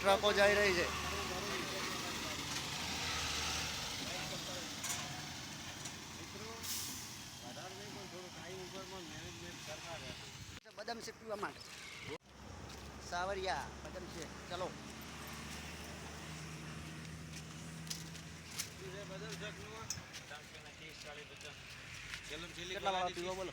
ટ્રકો જઈ રહી છે. બદામ શેક પીવા માટે. સાવરિયા બદામ શેક ચલો. કેટલા વાળા પીવો બોલો?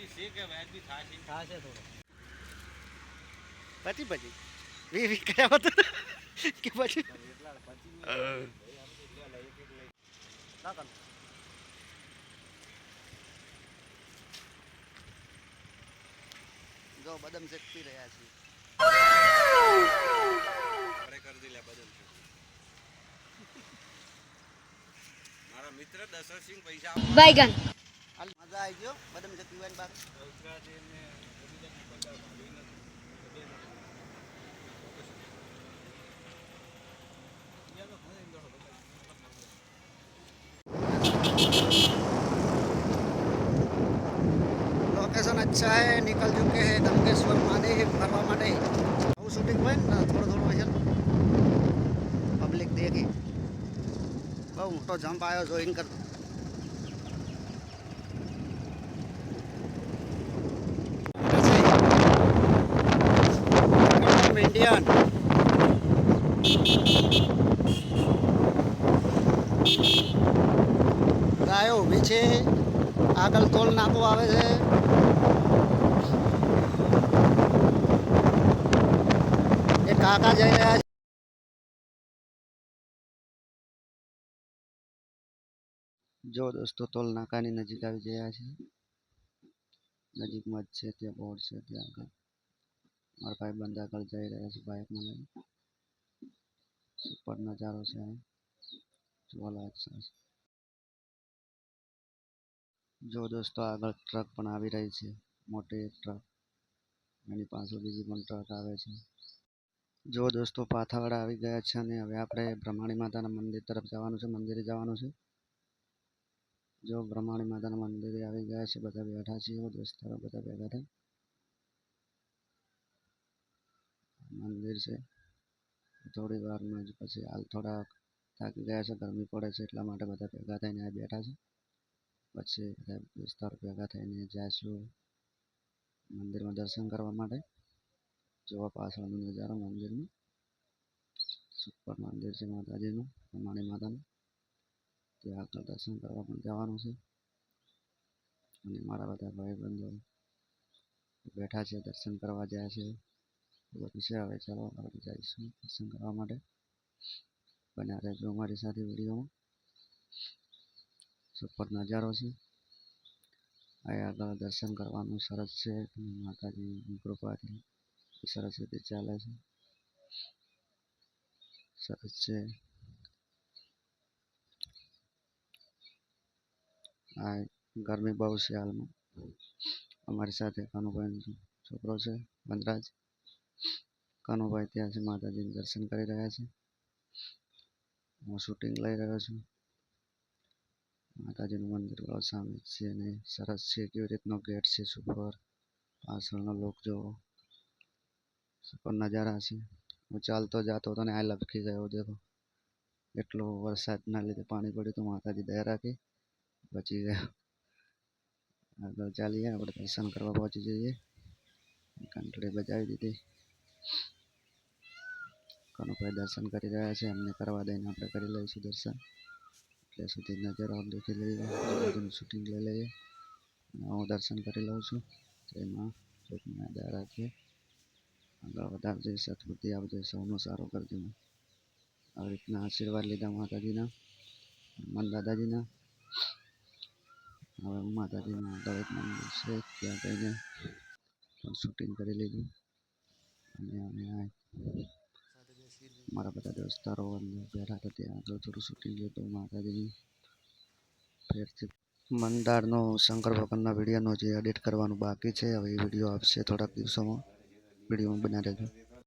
બી છે કે વ્યાજ બી થાશે થાશે થોડો પછી પછી વી વી કર્યા હતો કે પછી જો બદમ શેક પી રહ્યા છીએ ખરેખર દિલે બદમ શેક મારા મિત્ર દશરથસિંહ પૈસા બાયગન હાલ મજા આવી ગયો બદામ શેક પીવાની બાર લોકેશન અચ્છા है निकल चुके हैं दमकेश्वर महादेव ફરવા માટે આવું શૂટિંગ હોય ને થોડું થોડું હોય છે પબ્લિક દેખી બહુ મોટો જમ્પ આવ્યો જોઈન કર ઇન્ડિયન ગાયો ઊભી છે આગળ તોલ નાકો આવે છે. એ કાકા જઈ રહ્યા છે. જો દોસ્તો, તોલ નાકાની નજીક આવી ગયા છે. નજીકમાં જ છે, ત્યાં બોર્ડ છે, ત્યાં આગળ. મારા ભાઈ બંધ આગળ જઈ રહ્યા છે બાઇકમાં લઈને. સુપર નજારો છે. જોવાલાયક છે. જો દોસ્તો આગળ ટ્રક પણ આવી રહી છે. મોટી એક ટ્રક એની પાછળ બીજી પણ ટ્રક આવે છે. જો દોસ્તો પાથાવાળા આવી ગયા છે અને હવે આપણે બ્રહ્માણી માતાના મંદિર તરફ જવાનું છે, મંદિરે જવાનું છે. જો બ્રહ્માણી માતાના મંદિરે આવી ગયા છે, બધા બેઠા છીએ દોસ્તારો બધા ભેગા થઈ મંદિર છે. થોડી વારમાં જ પછી હાલ થોડા થાકી ગયા છે, ગરમી પડે છે એટલા માટે બધા ભેગા થઈને આ બેઠા છે. પછી બધા વિસ્તાર ભેગા થઈને જઈશું મંદિરમાં દર્શન કરવા માટે. જોવા પાછળનો નજારો મંદિરનો. સુપર મંદિર છે માતાજીનું બ્રહ્માણી માતાનું. ત્યાં આગળ દર્શન કરવા પણ જવાનું છે. અને મારા બધા ભાઈબંધો બેઠા છે, દર્શન કરવા જાય છે. બધું છે હવે ચાલો આપણે જઈશું પસંદ કરવા માટે. બન્યા રહેજો અમારી સાથે વિડીયોમાં. સુપર નજારો છે. અહીં આગળ દર્શન કરવાનું સરસ છે. માતાજીની કૃપાથી સરસ રીતે ચાલે છે. સરસ છે. આ ગરમી બહુ છે હાલમાં. અમારી સાથે અનુભવ છોકરો છે, વનરાજ. કનુભાઈ ત્યાં છે, માતાજીનું દર્શન કરી રહ્યા છે. હું શૂટિંગ લઈ રહ્યો છું. માતાજીનું મંદિર સામે છે અને સરસ છે, કેવી રીતનો ગેટ છે, સુપર. પાછળનો લોક જોવો. સુપર નજારા છે. હું ચાલતો જાતો હતો ને આ લપકી ગયો દેખો. એટલો વરસાદના લીધે પાણી પડ્યું તો માતાજી દયા રાખી. બચી ગયા. આગળ ચાલીએ, આપણે દર્શન કરવા પહોંચી જઈએ. ઘંટડી બજાવી દીધી. કનુભાઈ દર્શન કરી રહ્યા છે. એમને કરવા દઈને આપણે કરી લઈશું દર્શન. એટલે સુધી નજર આપ દેખી લઈએ. આજુબાજુનું શૂટિંગ લઈ લઈએ. અને હું દર્શન કરી લઉં છું. જેમાં ચોકમાં દયા રાખીએ. આગળ વધારજે, સદબુદ્ધિ આપજે, સૌનું સારું કરજે. આવી રીતના આશીર્વાદ લીધા માતાજીના, હનુમાન દાદાજીના. હવે માતાજીનું દરેક મંદિર છે, ત્યાં જઈને પણ શૂટિંગ કરી લીધું. અને અમે મારા બધા દોસ્તારો અંદર બેઠા હતા ત્યાં આગળ થોડું શૂટિંગ હતું માતાજીની ફેરથી મંદારનો શંકર ભગવાનના વિડીયોનો જે એડિટ કરવાનું બાકી છે, હવે એ વીડિયો આવશે થોડાક દિવસોમાં. વિડીયોમાં બનાવી રહેજો